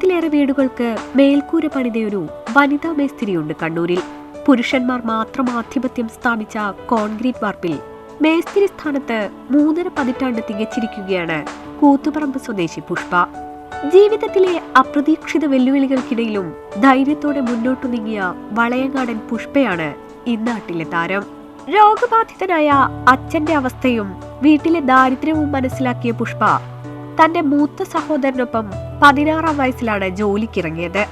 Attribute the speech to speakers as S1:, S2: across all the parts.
S1: നൂറിലേറെ വീടുകൾക്ക് മേൽക്കൂര പണിതയൊരു വനിതാ മേസ്തിരിയുണ്ട് കണ്ണൂരിൽ. പുരുഷന്മാർ മാത്രം ആധിപത്യം സ്ഥാപിച്ച കോൺക്രീറ്റ് വാർപ്പിൽ മേസ്തിരി സ്ഥാനത്ത് മൂന്നര പതിറ്റാണ്ട് തികച്ചിരിക്കുകയാണ് കൂത്തുപറമ്പ് സ്വദേശി പുഷ്പ. ജീവിതത്തിലെ അപ്രതീക്ഷിത വെല്ലുവിളികൾക്കിടയിലും ധൈര്യത്തോടെ മുന്നോട്ടു നീങ്ങിയ വളയങ്ങാടൻ പുഷ്പയാണ് ഇന്നാട്ടിലെ താരം. രോഗബാധിതനായ അച്ഛന്റെ അവസ്ഥയും വീട്ടിലെ ദാരിദ്ര്യവും മനസ്സിലാക്കിയ പുഷ്പ തന്റെ മൂത്ത സഹോദരനൊപ്പം പതിനാറാം വയസ്സിലാണ് ജോലിക്കിറങ്ങിയത്.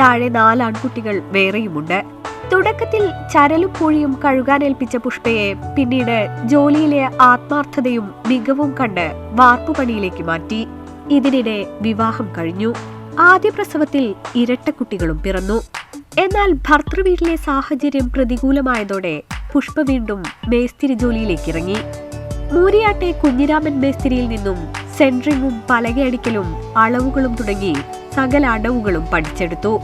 S1: താഴെ നാല് ആൺകുട്ടികൾ വേറെയുമുണ്ട്. തുടക്കത്തിൽ ചരലും പൂഴിയും കഴുകാനേൽപ്പിച്ച പുഷ്പയെ പിന്നീട് ജോലിയിലെ ആത്മാർത്ഥതയും മികവും കണ്ട് വാർപ്പുപണിയിലേക്ക് മാറ്റി. ഇതിനിടെ വിവാഹം കഴിഞ്ഞു. ആദ്യ പ്രസവത്തിൽ ഇരട്ട കുട്ടികളും പിറന്നു. എന്നാൽ ഭർത്തൃവീട്ടിലെ സാഹചര്യം പ്രതികൂലമായതോടെ പുഷ്പ വീണ്ടും മേസ്തിരി ജോലിയിലേക്ക് ഇറങ്ങി മൂരിയാട്ടെ കുഞ്ഞിരാമൻ മേസ്തിരിയിൽ നിന്നും സെൻട്രിങ്ങും പലകയടിക്കലും അളവുകളും തുടങ്ങി സകല അടവുകളും പഠിച്ചെടുത്തു.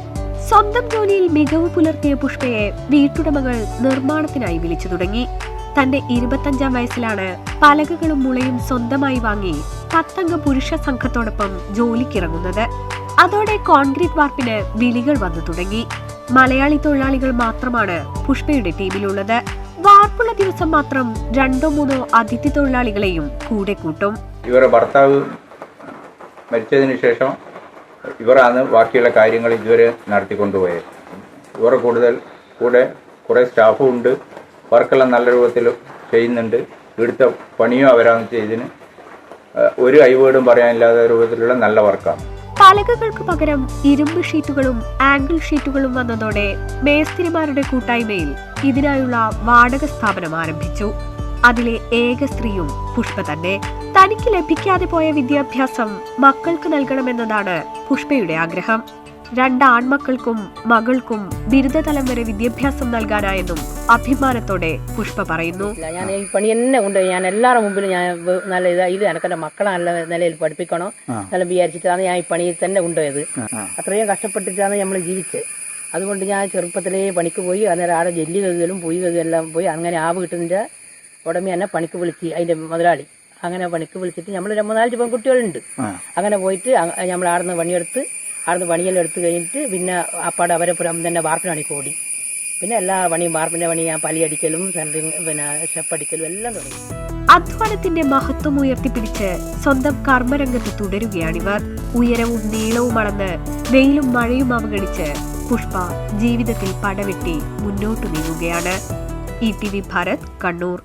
S1: സ്വന്തം ജോലിയിൽ മികവ് പുലർത്തിയ പുഷ്പയെ വീട്ടുടമകൾ നിർമ്മാണത്തിനായി വിളിച്ചു തുടങ്ങി. തന്റെ ഇരുപത്തഞ്ചാം വയസ്സിലാണ് പലകകളും മുളയും സ്വന്തമായി വാങ്ങി പത്തംഗ പുരുഷ സംഘത്തോടൊപ്പം ജോലിക്കിറങ്ങുന്നത്. അതോടെ കോൺക്രീറ്റ് വാർപ്പിന് വിളികൾ വന്നു തുടങ്ങി. മലയാളി തൊഴിലാളികൾ മാത്രമാണ് പുഷ്പയുടെ ടീമിലുള്ളത്. ദിവസം മാത്രം രണ്ടോ മൂന്നോ അതിഥി തൊഴിലാളികളെയും കൂടെ കൂട്ടും.
S2: ഇവരുടെ ഭർത്താവ് മരിച്ചതിന് ശേഷം ഇവരാണ് ബാക്കിയുള്ള കാര്യങ്ങൾ ഇതുവരെ നടത്തിക്കൊണ്ടുപോയത്. ഇവർ കൂടുതൽ കൂടെ കുറേ സ്റ്റാഫും ഉണ്ട് വർക്കെല്ലാം നല്ല രൂപത്തിൽ ചെയ്യുന്നുണ്ട്. ഇവിടുത്തെ പണിയും അവരാണ് ചെയ്തതിന് ഒരു അയവേടും പറയാനില്ലാത്ത രൂപത്തിലുള്ള നല്ല വർക്കാണ്.
S1: പലകകൾക്ക് പകരം ഇരുമ്പ് ഷീറ്റുകളും ആംഗിൾ ഷീറ്റുകളും വന്നതോടെ മേസ്തിരിമാരുടെ കൂട്ടായ്മയിൽ ഇതിനായുള്ള വാടക സ്ഥാപനം ആരംഭിച്ചു. അതിലെ ഏക സ്ത്രീയും പുഷ്പ തന്നെ. തനിക്ക് ലഭിക്കാതെ പോയ വിദ്യാഭ്യാസം മക്കൾക്ക് നൽകണമെന്നതാണ് പുഷ്പയുടെ ആഗ്രഹം. രണ്ട് ആൺമക്കൾക്കും മകൾക്കും ബിരുദതലം വരെ വിദ്യാഭ്യാസം നൽകാനായെന്നും അഭിമാനത്തോടെ പുഷ്പ പറയുന്നു.
S3: ഞാൻ ഈ പണി എന്നെ കൊണ്ട് ഞാൻ എല്ലാവരുടെ മുമ്പിൽ ഞാൻ നല്ല ഇതായി ഇത് എനിക്ക് എന്റെ മക്കളെ നല്ല നിലയിൽ പഠിപ്പിക്കണം? നല്ല വിചാരിച്ചിട്ടാണ് ഞാൻ ഈ പണി തന്നെ കൊണ്ടുപോയത്. അത്രയും കഷ്ടപ്പെട്ടിട്ടാണ് നമ്മൾ ജീവിച്ചത്. അതുകൊണ്ട് ഞാൻ ചെറുപ്പത്തിലേ പണിക്ക് പോയി അന്നേരം ആടെ ജെല്ലി കഴുകലും പുയി കഴുകലെല്ലാം പോയി അങ്ങനെ ആ വീട്ടിന്റെ ഉടമ എന്നെ പണിക്ക് വിളിച്ച് അതിന്റെ മുതലാളി. അങ്ങനെ പണിക്ക് വിളിച്ചിട്ട് നമ്മൾ മൂന്നാലഞ്ച് പെൺകുട്ടികളുണ്ട്. അങ്ങനെ പോയിട്ട് നമ്മൾ ആടുന്ന് പണിയെടുത്ത് ആടുന്ന് പണിയെല്ലാം എടുത്തു കഴിഞ്ഞിട്ട് പിന്നെ അപ്പാടെ അവരെ തന്നെ വാർപ്പിന് പണിക്ക് പിന്നെ എല്ലാ പണിയും വാർപ്പിന്റെ പണി ഞാൻ പലിയടിക്കലും സെൻട്രിങ് പിന്നെ ഷെപ്പടിക്കലും എല്ലാം തുടങ്ങി.
S1: അധ്വാനത്തിന്റെ മഹത്വം ഉയർത്തിപ്പിടിച്ച് സ്വന്തം കർമ്മരംഗത്ത് തുടരുകയാണിവർ. ഉയരവും നീളവും അളന്ന് വെയിലും മഴയും അവഗണിച്ച് പുഷ്പ ജീവിതത്തിൽ പടവെട്ടി മുന്നോട്ടു നീങ്ങുകയാണ്. E T V Bharat Kannur.